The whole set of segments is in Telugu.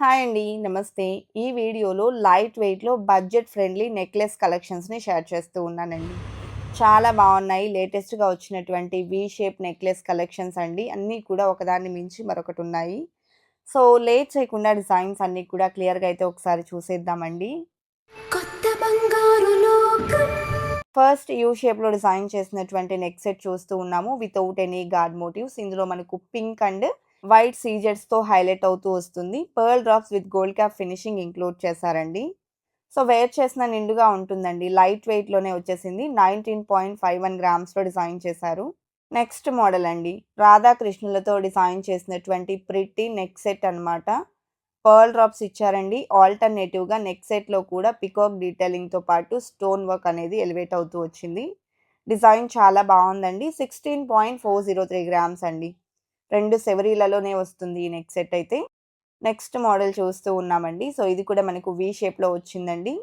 హాయ్ అండి. నమస్తే. ఈ వీడియోలో లైట్ వెయిట్‌లో బడ్జెట్ ఫ్రెండ్లీ నెక్లెస్ కలెక్షన్స్‌ని షేర్ చేస్తూ ఉన్నానండి. చాలా బావున్నాయి. లేటెస్ట్‌గా వచ్చినటువంటి వి షేప్ నెక్లెస్ కలెక్షన్స్ అండి. అన్నీ కూడా ఒకదాన్ని మించి మరొకటున్నాయి. సో, లేట్ చేయకుండా డిజైన్స్ అన్నీ కూడా క్లియర్‌గా అయితే ఒకసారి చూసేద్దామండి. కొత్త బంగారు లోకం ఫస్ట్ యూ షేప్‌లో డిజైన్ చేసినటువంటి నెక్ సెట్ చూస్తూ ఉన్నాము. Without any guard motifs. ఇందులో మనకు పింక్ అండ్ వైట్ సీజెట్స్‌తో హైలైట్ అవుతూ వస్తుంది. Pearl drops with gold cap finishing include చేశారండి. సో, వేర్ చేసిన నిండుగా ఉంటుందండి. లైట్ వెయిట్‌లోనే వచ్చేసింది. 19.51 గ్రామ్స్‌లో డిజైన్ చేశారు. నెక్స్ట్ మోడల్ అండి. రాధాకృష్ణులతో డిజైన్ చేసినటువంటి ప్రిట్టి నెక్ సెట్ అన్నమాట. పర్ల్ డ్రాప్స్ ఇచ్చారండి. ఆల్టర్‌నేటివ్‌గా నెక్ సెట్‌లో కూడా పికాక్ డీటెయిలింగ్‌తో పాటు స్టోన్ వర్క్ అనేది ఎలివేట్ అవుతూ వచ్చింది. డిజైన్ చాలా బాగుందండి sixteen point four zero three grams అండి. రెండు సెవరీలలోనే వస్తుంది ఈ నెక్ సెట్ అయితే. నెక్స్ట్ మోడల్ చూస్తూ ఉన్నామండి. సో, ఇది కూడా మనకు వి షేప్‌లో వచ్చిందండి.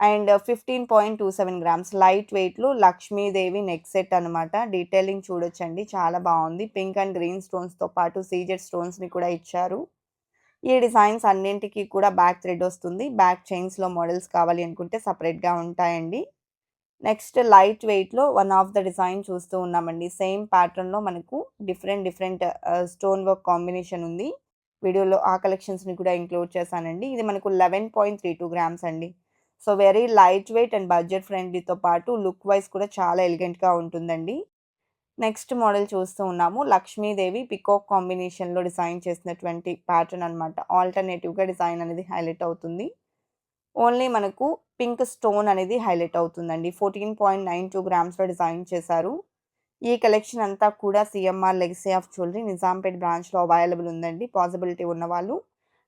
అండ్ 15.27 గ్రామ్స్ లైట్ వెయిట్‌లో లక్ష్మీదేవి నెక్ సెట్ అనమాట డీటెయిలింగ్ చూడొచ్చండి. చాలా బాగుంది పింక్ అండ్ గ్రీన్ స్టోన్స్‌తో పాటు సీజెడ్ స్టోన్స్‌ని కూడా ఇచ్చారు. ఈ డిజైన్స్ అన్నింటికి కూడా బ్యాక్ థ్రెడ్ వస్తుంది. బ్యాక్ చైన్స్‌లో మోడల్స్ కావాలి అనుకుంటే సపరేట్గా ఉంటాయండి. నెక్స్ట్ లైట్ వెయిట్‌లో వన్ ఆఫ్ ద డిజైన్ చూస్తూ ఉన్నామండి. సేమ్ ప్యాటర్న్‌లో మనకు different different stone work combination ఉంది. వీడియోలో ఆ కలెక్షన్స్‌ని కూడా ఇంక్లూడ్ చేశానండి. ఇది మనకు 11.32 గ్రామ్స్ అండి. So, very light weight and budget ఫ్రెండ్లీతో పాటు లుక్ వైస్ కూడా చాలా ఎలిగెంట్‌గా ఉంటుందండి. నెక్స్ట్ మోడల్ చూస్తూ ఉన్నాము. లక్ష్మీదేవి పికాక్ కాంబినేషన్‌లో డిజైన్ చేసినటువంటి ప్యాటర్న్ అనమాట ఆల్టర్‌నేటివ్‌గా డిజైన్ అనేది హైలైట్ అవుతుంది. ఓన్లీ మనకు పింక్ స్టోన్ అనేది హైలైట్ అవుతుందండి. 14.92 గ్రామ్స్‌లో డిజైన్ చేశారు. ఈ కలెక్షన్ అంతా కూడా CMR legacy of jewellery Nizampet బ్రాంచ్‌లో అవైలబుల్ ఉందండి. పాసిబిలిటీ ఉన్నవాళ్ళు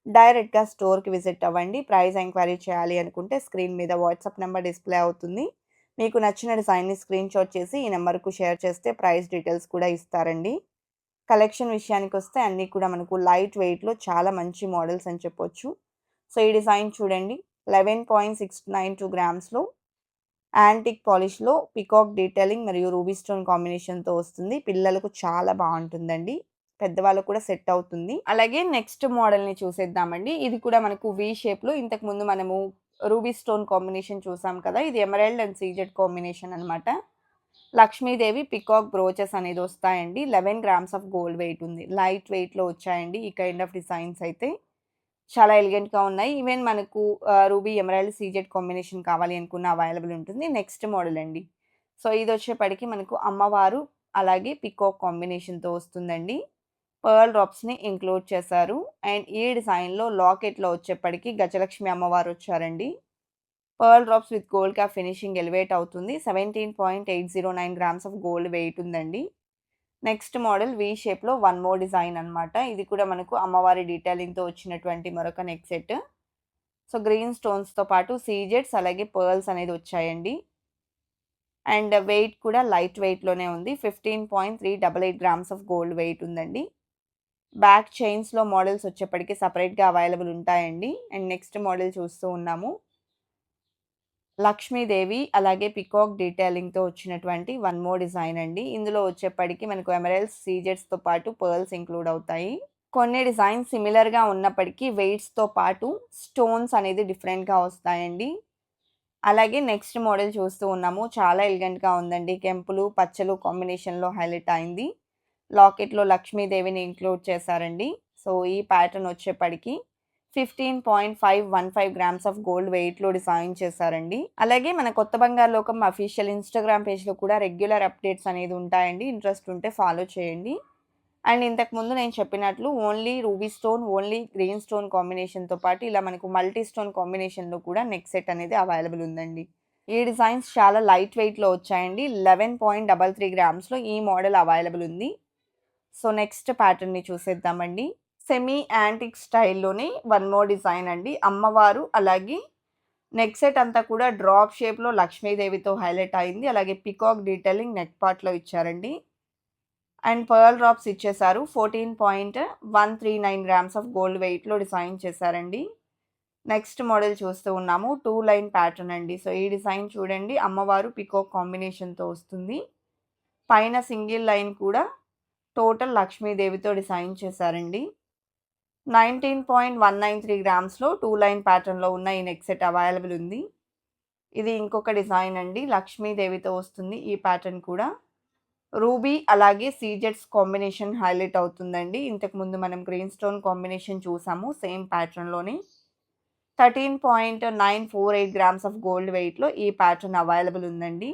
డైరెక్ట్‌గా స్టోర్‌కి విజిట్ అవ్వండి. ప్రైస్ ఎంక్వైరీ చేయాలి అనుకుంటే స్క్రీన్ మీద వాట్సాప్ నెంబర్ డిస్‌ప్లే అవుతుంది. మీకు నచ్చిన డిజైన్‌ని స్క్రీన్ షాట్ చేసి ఈ నెంబర్కు షేర్ చేస్తే ప్రైస్ డీటెయిల్స్ కూడా ఇస్తారండి. కలెక్షన్ విషయానికి వస్తే అన్నీ కూడా మనకు లైట్ వెయిట్‌లో చాలా మంచి మోడల్స్ అని చెప్పొచ్చు. సో, ఈ డిజైన్ చూడండి. 11.692 గ్రామ్స్‌లో యాంటిక్ పాలిష్‌లో పికాక్ డీటెయిలింగ్ మరియు రూబీ స్టోన్ కాంబినేషన్‌తో వస్తుంది. పిల్లలకు చాలా బాగుంటుందండి పెద్దవాళ్ళకు కూడా సెట్ అవుతుంది. అలాగే నెక్స్ట్ మోడల్‌ని చూసేద్దామండి. ఇది కూడా మనకు వి షేప్‌లో ఇంతకుముందు మనము రూబీ స్టోన్ కాంబినేషన్ చూసాం కదా! ఇది ఎమరాల్డ్ అండ్ సీజెడ్ కాంబినేషన్ అనమాట లక్ష్మీదేవి పికాక్ బ్రోచెస్ అనేది వస్తాయండి. 11 గ్రామ్స్ ఆఫ్ గోల్డ్ వెయిట్ ఉంది. లైట్ వెయిట్‌లో వచ్చాయండి ఈ కైండ్ ఆఫ్ డిజైన్స్ అయితే. చాలా ఎలిగెంట్‌గా ఉన్నాయి. ఈవెన్ మనకు రూబీ ఎమరాల్డ్ సీజెడ్ కాంబినేషన్ కావాలి అనుకున్న అవైలబుల్ ఉంటుంది. నెక్స్ట్ మోడల్ అండి. సో, ఇది వచ్చేప్పటికి మనకు అమ్మవారు అలాగే పికాక్ కాంబినేషన్‌తో వస్తుందండి. పర్ల్ డ్రాప్స్‌ని ఇంక్లూడ్ చేశారు. అండ్ ఈ డిజైన్‌లో లాకెట్‌లో వచ్చేప్పటికి గజలక్ష్మి అమ్మవారు వచ్చారండి. Pearl drops with gold cap finishing elevate అవుతుంది. 17.809 గ్రామ్స్ ఆఫ్ గోల్డ్ వెయిట్ ఉందండి. నెక్స్ట్ మోడల్ వి షేప్‌లో వన్ మోర్ డిజైన్ అనమాట ఇది కూడా మనకు అమ్మవారి డీటెయిలింగ్‌తో వచ్చినటువంటి మరొక నెక్ సెట్. సో, గ్రీన్ స్టోన్స్‌తో పాటు సీజెట్స్ అలాగే పర్ల్స్ అనేది వచ్చాయండి. అండ్ వెయిట్ కూడా లైట్ వెయిట్‌లోనే ఉంది. 15.388 గ్రామ్స్ ఆఫ్ గోల్డ్ వెయిట్ ఉందండి. బ్యాక్ చైన్స్‌లో మోడల్స్ వచ్చేప్పటికి సపరేట్గా అవైలబుల్ ఉంటాయండి. అండ్ నెక్స్ట్ మోడల్ చూస్తూ ఉన్నాము. లక్ష్మీదేవి అలాగే పికాక్ డీటెయిలింగ్‌తో వచ్చినటువంటి వన్ మోర్ డిజైన్ అండి. ఇందులో వచ్చేప్పటికి మనకు ఎమరల్స్ సీజెట్స్తో పాటు పర్ల్స్ ఇంక్లూడ్ అవుతాయి. కొన్ని డిజైన్స్ సిమిలర్‌గా ఉన్నప్పటికీ వెయిట్స్‌తో పాటు స్టోన్స్ అనేది డిఫరెంట్‌గా వస్తాయండి. అలాగే నెక్స్ట్ మోడల్ చూస్తూ ఉన్నాము. చాలా ఎలిగెంట్‌గా ఉందండి. కెంపులు, పచ్చలు కాంబినేషన్‌లో హైలైట్ అయింది. లాకెట్‌లో లక్ష్మీదేవిని ఇంక్లూడ్ చేశారండి. సో, ఈ ప్యాటర్న్ వచ్చేప్పటికి 15.515 గ్రామ్స్ ఆఫ్ గోల్డ్ వెయిట్‌లో డిజైన్ చేశారండి. అలాగే మన కొత్త బంగారు లోకం అఫీషియల్ ఇన్‌స్టాగ్రామ్ పేజ్‌లో కూడా రెగ్యులర్ అప్డేట్స్ అనేది ఉంటాయండి. ఇంట్రెస్ట్ ఉంటే ఫాలో చేయండి. అండ్ ఇంతకుముందు నేను చెప్పినట్లు only ruby stone, only green stone కాంబినేషన్‌తో పాటు ఇలా మనకు మల్టీ స్టోన్ కాంబినేషన్‌లో కూడా నెక్ సెట్ అనేది అవైలబుల్ ఉందండి. ఈ డిజైన్స్ చాలా లైట్ వెయిట్‌లో వచ్చాయండి. 11.33 గ్రామ్స్‌లో ఈ మోడల్ అవైలబుల్ ఉంది. సో, నెక్స్ట్ ప్యాటర్న్‌ని చూసేద్దామండి. సెమీ యాంటిక్ స్టైల్లోని వన్ మోర్ డిజైన్ అండి. అమ్మవారు అలాగే నెక్ సెట్ అంతా కూడా డ్రాప్ షేప్‌లో లక్ష్మీదేవితో హైలైట్ అయింది. అలాగే పికాక్ డీటెయిలింగ్ నెక్ పార్ట్‌లో ఇచ్చారండి. అండ్ పర్ల్ డ్రాప్స్ ఇచ్చేశారు. 14.139 గ్రామ్స్ ఆఫ్ గోల్డ్ వెయిట్‌లో డిజైన్ చేశారండి. నెక్స్ట్ మోడల్ చూస్తూ ఉన్నాము. టూ లైన్ ప్యాటర్న్ అండి. సో, ఈ డిజైన్ చూడండి అమ్మవారు పికాక్ కాంబినేషన్‌తో వస్తుంది. పైన సింగిల్ లైన్ కూడా టోటల్ లక్ష్మీదేవితో డిజైన్ చేశారండి. Nineteen point one nine three గ్రామ్స్లో two line ప్యాటర్న్లో ఉన్న ఈ నెక్ సెట్ అవైలబుల్ ఉంది. ఇది ఇంకొక డిజైన్ అండి. లక్ష్మీదేవితో వస్తుంది ఈ ప్యాటర్న్ కూడా. రూబీ అలాగే సీజెట్స్ కాంబినేషన్ హైలైట్ అవుతుందండి. ఇంతకుముందు మనం గ్రీన్ స్టోన్ కాంబినేషన్ చూసాము same ప్యాటర్న్లోనే. Thirteen point nine four eight grams of gold వెయిట్లో ఈ ప్యాటర్న్ అవైలబుల్ ఉందండి.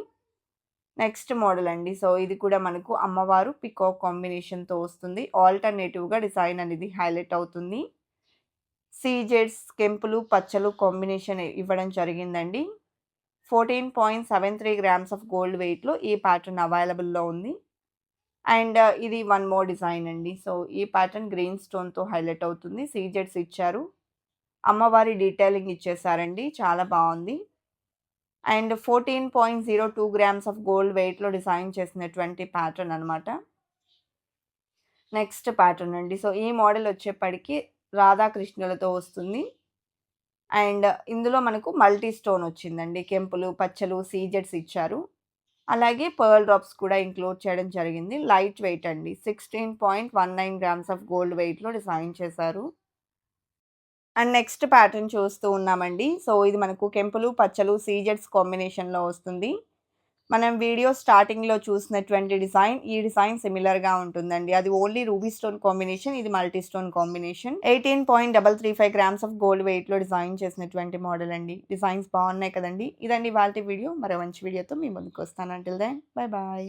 నెక్స్ట్ మోడల్ అండి. సో ఇది కూడా మనకు అమ్మవారు పికో కాంబినేషన్తో వస్తుంది. ఆల్టర్నేటివ్గా డిజైన్ అనేది హైలైట్ అవుతుంది. సీజెడ్స్ కెంపులు పచ్చలు కాంబినేషన్ ఇవ్వడం జరిగిందండి. Fourteen point seven three grams of gold వెయిట్లో ఈ ప్యాటర్న్ అవైలబుల్లో ఉంది. అండ్ ఇది వన్ మోర్ డిజైన్ అండి. సో ఈ ప్యాటర్న్ గ్రీన్ స్టోన్తో హైలైట్ అవుతుంది. సీజెడ్స్ ఇచ్చారు. అమ్మవారి డీటెయిలింగ్ ఇచ్చేసారండి. చాలా బాగుంది. And fourteen point zero two grams of gold వెయిట్లో డిజైన్ చేసినటువంటి ప్యాటర్న్ అనమాట నెక్స్ట్ ప్యాటర్న్ అండి. సో ఈ మోడల్ వచ్చేప్పటికి రాధాకృష్ణులతో వస్తుంది. అండ్ ఇందులో మనకు మల్టీ స్టోన్ వచ్చిందండి. కెంపులు పచ్చలు సీజెట్స్ ఇచ్చారు. అలాగే పర్ల్ డ్రాప్స్ కూడా ఇంక్లూడ్ చేయడం జరిగింది. లైట్ వెయిట్ అండి. Sixteen point one nine grams of gold వెయిట్లో డిజైన్ చేశారు. అండ్ నెక్స్ట్ ప్యాటర్న్ చూస్తూ ఉన్నామండి. సో ఇది మనకు కెంపులు పచ్చలు సీజెట్స్ కాంబినేషన్లో వస్తుంది. మనం వీడియో స్టార్టింగ్లో చూసినటువంటి డిజైన్ ఈ డిజైన్ సిమిలర్గా ఉంటుందండి. అది ఓన్లీ రూబీ స్టోన్ కాంబినేషన్ ఇది multi stone combination. Eighteen point double three five grams of gold వెయిట్లో డిజైన్ చేసినటువంటి మోడల్ అండి. డిజైన్స్ బాగున్నాయి కదండి. ఇదండి వాళ్ళ వీడియో. మరో మంచి వీడియోతో మీ ముందుకు వస్తాను. Until then bye bye